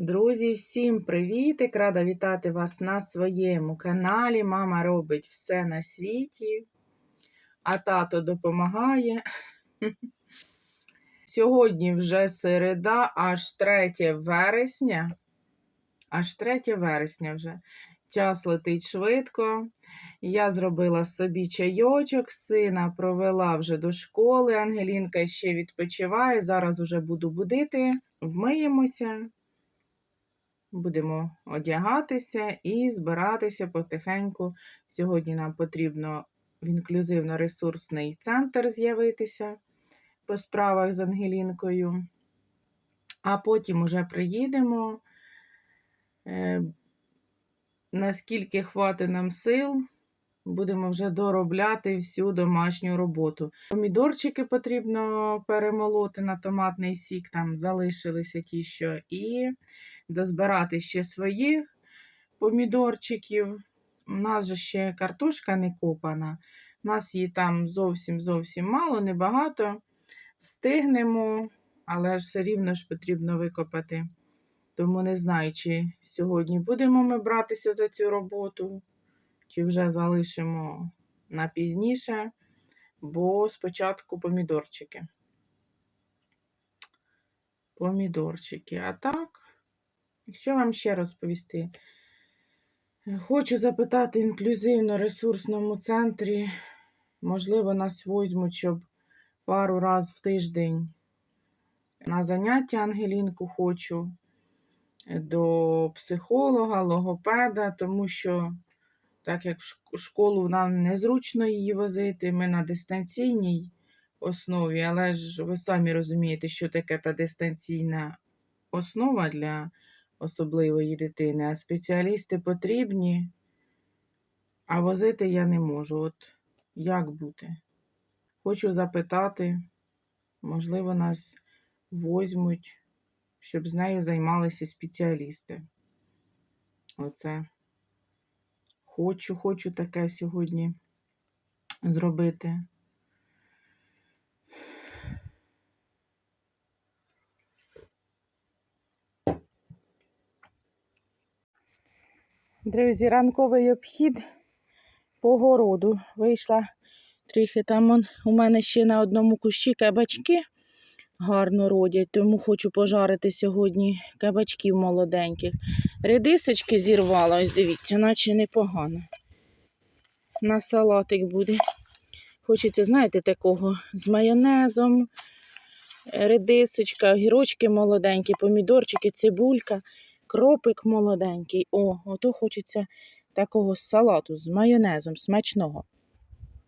Друзі, всім привітик! Рада вітати вас на своєму каналі. Мама робить все на світі, а тато допомагає. Сьогодні вже середа, аж 3 вересня. Аж 3 вересня вже. Час летить швидко. Я зробила собі чайочок, сина провела вже до школи. Ангелінка ще відпочиває. Зараз вже буду будити, вмиємося. Будемо одягатися і збиратися потихеньку. Сьогодні нам потрібно в інклюзивно-ресурсний центр з'явитися по справах з Ангелінкою. А потім уже приїдемо. Е, Наскільки хватить нам сил, будемо вже доробляти всю домашню роботу. Помідорчики потрібно перемолоти на томатний сік, там залишилися ті, що і дозбирати ще своїх помідорчиків. У нас же ще картошка не копана. У нас її там зовсім зовсім мало, небагато. Встигнемо, але ж все рівно ж потрібно викопати. Тому не знаю, чи сьогодні будемо ми братися за цю роботу, чи вже залишимо на пізніше, бо спочатку помідорчики. Помідорчики. А так, що вам ще розповісти? Хочу запитати інклюзивно-ресурсному центрі. Можливо, нас возьмуть, щоб пару раз в тиждень на заняття Ангелінку хочу до психолога, логопеда, тому що, так як в школу нам незручно її возити, ми на дистанційній основі, але ж ви самі розумієте, що таке та дистанційна основа для особливої дитини, а спеціалісти потрібні, а возити я не можу. От як бути? Хочу запитати, можливо, нас возьмуть, щоб з нею займалися спеціалісти. Оце хочу, хочу таке сьогодні зробити. Друзі, ранковий обхід по городу. Вийшла трохи там он, у мене ще на одному кущі кабачки гарно родять, тому хочу пожарити сьогодні кабачків молоденьких. Редисочки зірвала, ось дивіться, наче непогано. На салатик буде. Хочеться, знаєте, такого з майонезом, редисочка, огірочки молоденькі, помідорчики, цибулька кропик молоденький. О, ото хочеться такого салату з майонезом, смачного,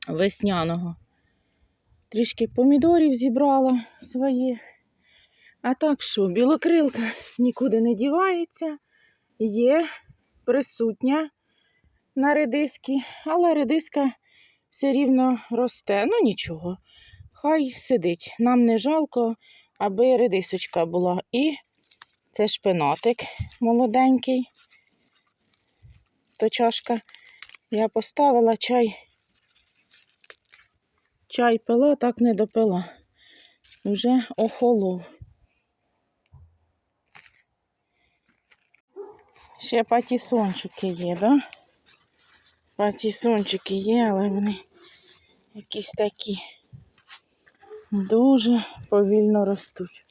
весняного. Трішки помідорів зібрала своїх. А так що, білокрилка нікуди не дівається, є присутня на редиски, але редиска все рівно росте. Ну нічого, хай сидить. Нам не жалко, аби редисочка була. І це шпинатик молоденький. То чашка я поставила чай. Чай пила, так не допила. Вже охолов. Ще патісончики є, да? Патісончики є, але вони якісь такі дуже повільно ростуть.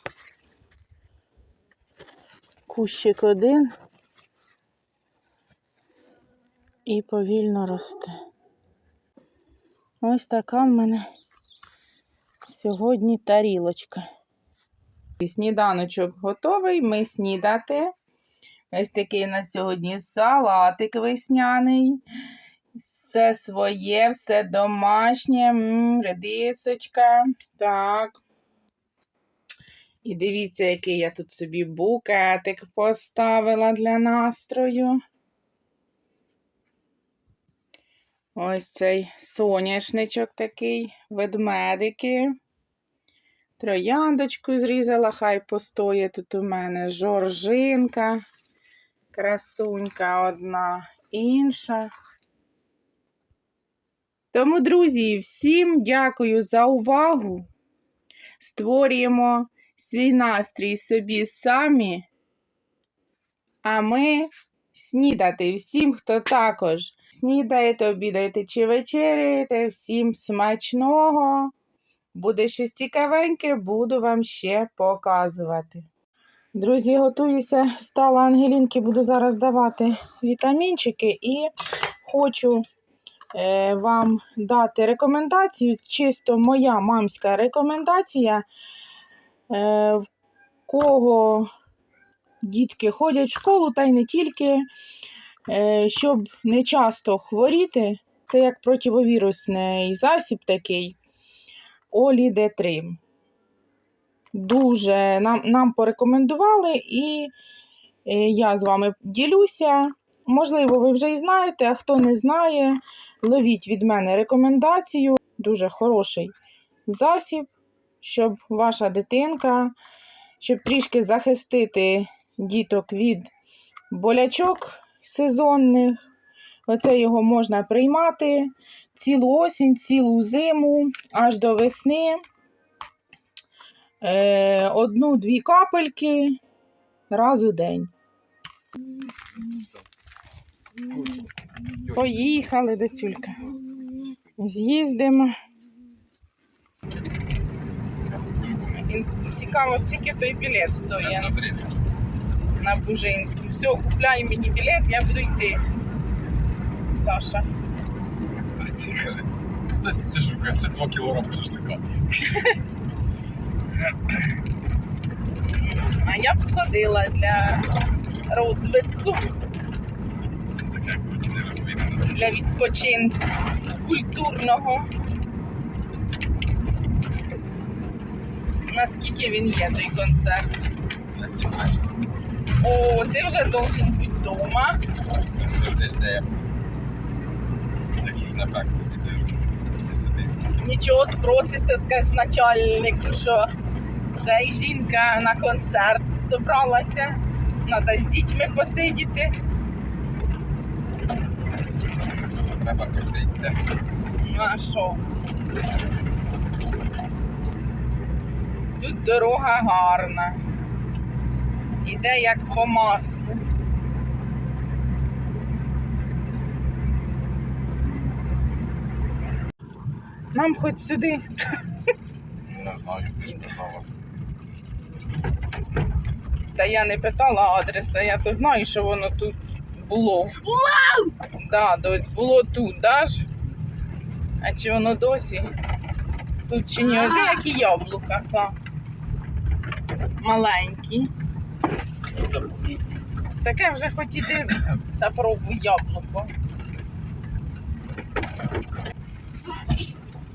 Кущик один і повільно росте. Ось така в мене сьогодні тарілочка. Сніданочок готовий, ми снідати. Ось такий у нас сьогодні салатик весняний. Все своє, все домашнє, М -м, редисочка. Так. І дивіться, який я тут собі букетик поставила для настрою. Ось цей соняшничок такий, ведмедики. Трояндочку зрізала, хай постоє тут у мене жоржинка, красунька одна інша. Тому, друзі, всім дякую за увагу. Створюємо свій настрій собі самі. А ми снідати всім, хто також снідаєте, обідаєте чи вечеряєте, всім смачного. Буде щось цікавеньке, буду вам ще показувати. Друзі, готуюся, стала Ангелінки, буду зараз давати вітамінчики і хочу е, вам дати рекомендацію, чисто моя мамська рекомендація, в кого дітки ходять в школу, та й не тільки, е, щоб не часто хворіти, це як противовірусний засіб такий Олідетрим. Дуже нам, нам порекомендували, і е, я з вами ділюся. Можливо, ви вже і знаєте, а хто не знає, ловіть від мене рекомендацію. Дуже хороший засіб, щоб ваша дитинка, щоб трішки захистити діток від болячок сезонних. Оце його можна приймати цілу осінь, цілу зиму, аж до весни. Е, Одну-дві капельки раз у день. Поїхали до цюлька. З'їздимо. І Цікаво, скільки той білет стоїть на Бужинську. Все, купляй мені білет, я буду йти. Саша. А ці каже, та ти жука, це 2 кілограми шашлика. А я б сходила для розвитку, не розвідано. для відпочинку культурного. Наскільки він є той концерт? На 17. О, ти вже должен бути вдома. Нічого просишся, скажеш начальнику, що ця жінка на концерт зібралася. Треба з дітьми посидіти. Треба крутитися. Ну а що? Тут дорога гарна. Іде як по маслу. Нам хоч сюди. Не знаю, ти ж питала. Та я не питала адреса, я то знаю, що воно тут було. Було! Да, дось, було тут, да ж? А чи воно досі? Тут чи ні? Ага. Де які яблука, са? Маленькі. Таке вже хоч іди та пробуй яблуко.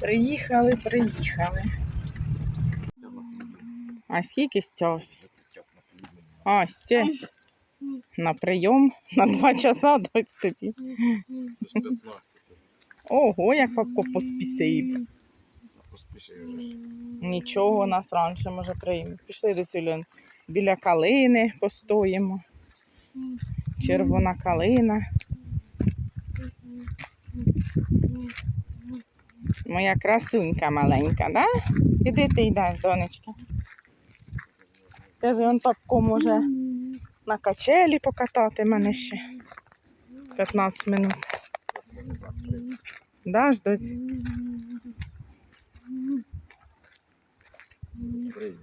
Приїхали, приїхали. А скільки з цього? А, ще на прийом на два часа дать тобі. Ого, як папко поспісив. Нічого, нас раніше може прийме. Пішли до цього біля калини постоїмо. Червона калина. Моя красунька маленька, да? Іди ти йдеш, донечка. Каже, он папко може на качелі покатати мене ще 15 минут. Даш, доць?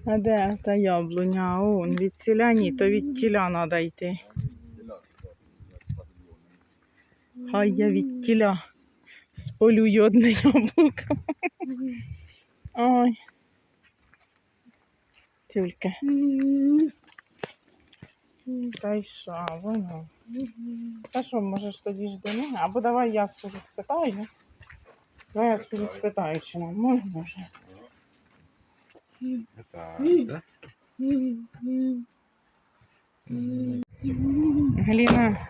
А де та яблуня? О, від ціля ні, то від тіля треба йти. Хай я від тіля сполюю одне яблуко. Ой. Тюлька. Та й що, воно. Та що, можеш тоді ж до мене? Або давай я схожу спитаю. Давай я схожу спитаю, чи нам можна вже. Так, да? Галіна,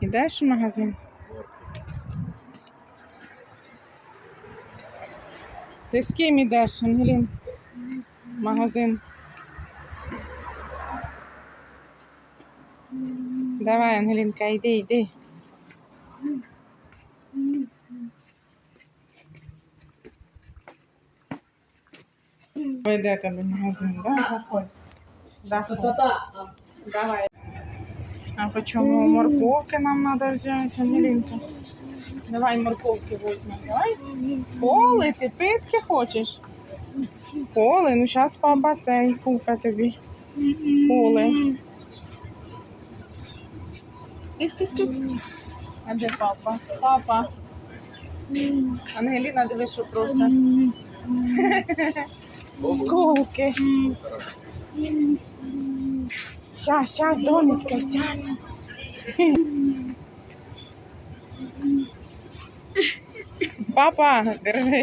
ідеш в магазин? Ти з ким ідеш, Ангелін? В магазин. Давай, Ангелінка, йди, йди. Ви йдете до магазину, да? Заходь. Заходь. Давай. А почему морковки нам надо взять, Ангелинка? Давай морковки возьмем, давай. Коли, ти питки хочеш? Коли, ну зараз папа цей купить тобі. Коли. Кис, кис, кис. А де папа? Папа. Ангеліна, диви, що просить. Колки. Щас, щас, донечка, щас. Папа, держи.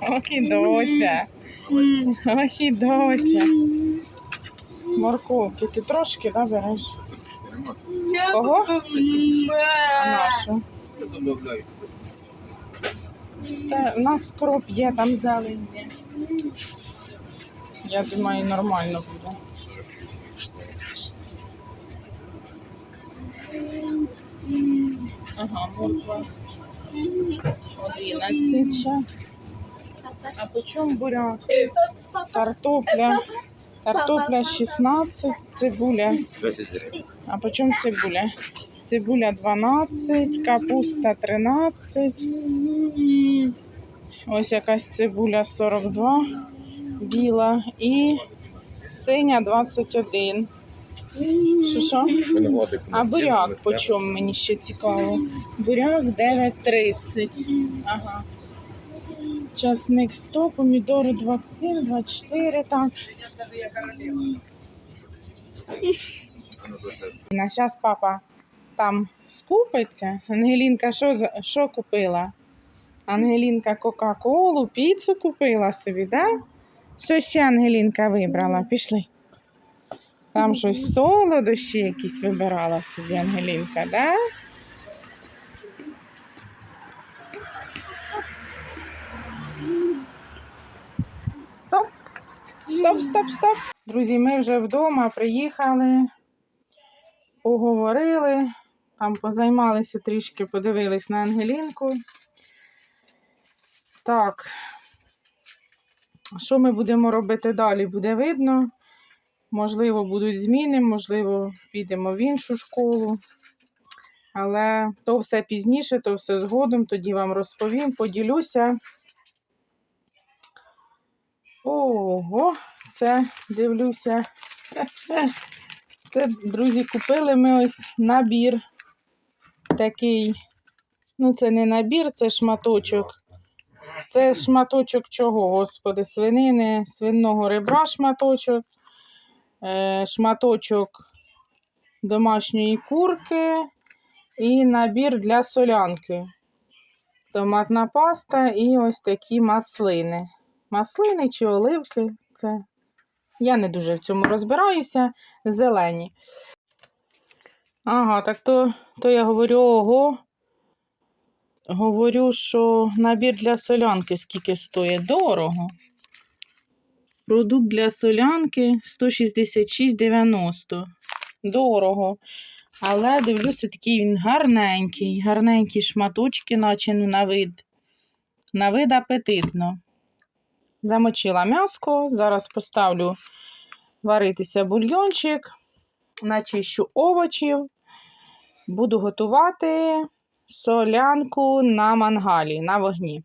Ох і доця. Ох і доця. Морковки, ти трошки да, береш? Кого? А нашу? Добавляю. Та у нас кроп є, там зелень є. Я думаю, нормально буде. 46. Ага, морква. 11 час. А по чому буряк? Картопля. Картопля 16, цибуля. 10 гривень. А по чому цибуля? Цибуля 12, капуста 13. Ось якась цибуля 42, біла і синя 21. Що що? А буряк по чому мені ще цікаво? Буряк 9,30. Ага. Часник 100, помідори 27, 24, так. На час папа там скупиться. Ангелінка що, що купила? Ангелінка Кока-Колу, піцу купила собі, да? Що ще Ангелінка вибрала? Пішли. Там щось солодощі якісь вибирала собі Ангелінка, да? Стоп. Стоп, стоп, стоп. Друзі, ми вже вдома приїхали поговорили, там позаймалися трішки, подивились на Ангелінку. Так, що ми будемо робити далі, буде видно. Можливо, будуть зміни, можливо, підемо в іншу школу. Але то все пізніше, то все згодом, тоді вам розповім, поділюся. Ого, це дивлюся. Це, друзі, купили ми ось набір такий. Ну, це не набір, це шматочок. Це шматочок чого, господи, свинини, свинного ребра шматочок, е, шматочок домашньої курки і набір для солянки. Томатна паста і ось такі маслини. Маслини чи оливки. Це я не дуже в цьому розбираюся. Зелені. Ага, так то, то я говорю, ого. Говорю, що набір для солянки скільки стоїть? Дорого. Продукт для солянки 166,90. Дорого. Але дивлюся, такий він гарненький, гарненькі шматочки, наче ну, на вид. На вид апетитно. Замочила м'яско, зараз поставлю варитися бульйончик, начищу овочів, буду готувати солянку на мангалі, на вогні.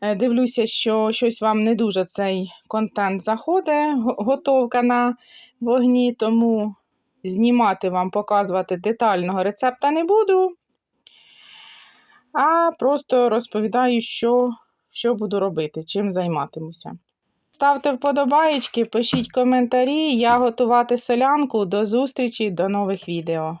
Е, Дивлюся, що щось вам не дуже цей контент заходить, готовка на вогні, тому знімати вам, показувати детального рецепта не буду. А просто розповідаю, що, що буду робити, чим займатимуся. Ставте вподобаєчки, пишіть коментарі. Я готувати солянку. До зустрічі, до нових відео.